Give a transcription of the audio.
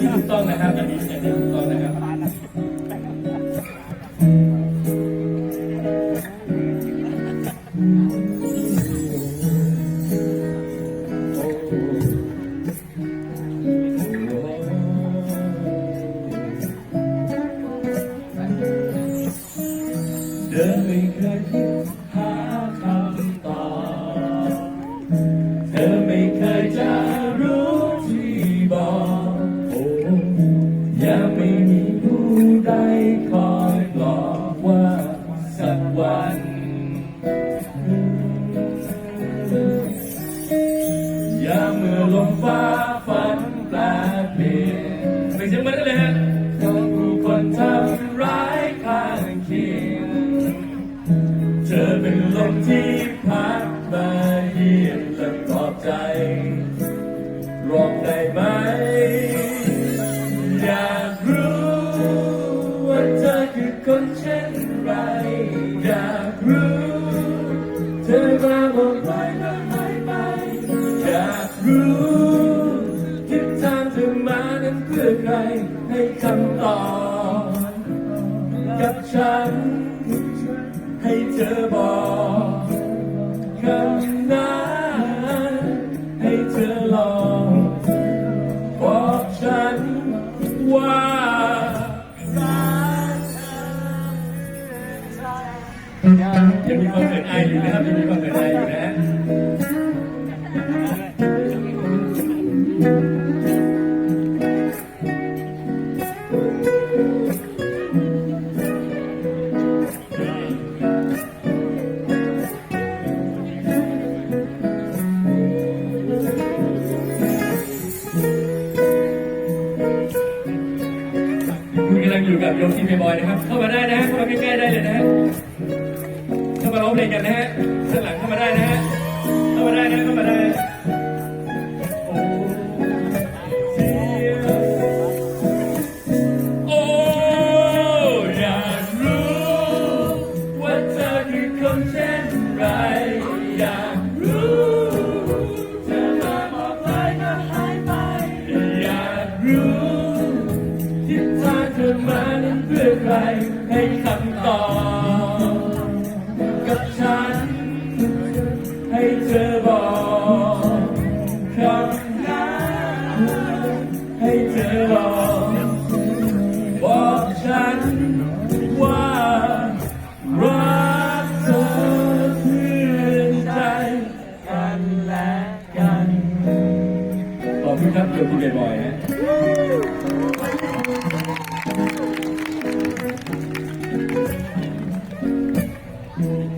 ที่ถูกต้องนะครับอย่างนี้อย่างที่ถูกต้องนะครับเดิมไม่เคยคิด ผู้ใดคอยบอกว่าสักวันอย่าเมื่อลมฟ้าฝันแปลเปลี่ยนไม่ใช่เหมือนเลยฮะผู้คนทำร้ายข้างเคียงเธอเป็นลมที่พัดมาเยี่ยมและปลอบใจร้องได้ไหม เช่นไรอยากรู้เธอมาบอกไปแล้วหายไปอยากรู้ทิศทางเธอมานั้นเพื่อใครให้คำตอบกับฉัน ให้เธอบอกคำนั้นให้เธอลองบอกฉันว่า ยังมีความเขินอายอยู่นะครับยังมีความเขินอายอยู่นะฮะคุณกำลังอยู่กับโยคีเมย์บอยนะครับ เข้ามาได้นะฮะเข้ามาใกล้ๆได้เลยนะฮะ เข้ามาร้องเพลงกันนะฮะข้างหลังเข้ามาได้นะฮะ เข้ามาได้นะเข้ามาได้โอ้เสียโอ้ ฉันว่ารักเธอเพื่อนใจกันและกันขอบคุณครับโยคีเบย์บอยฮะข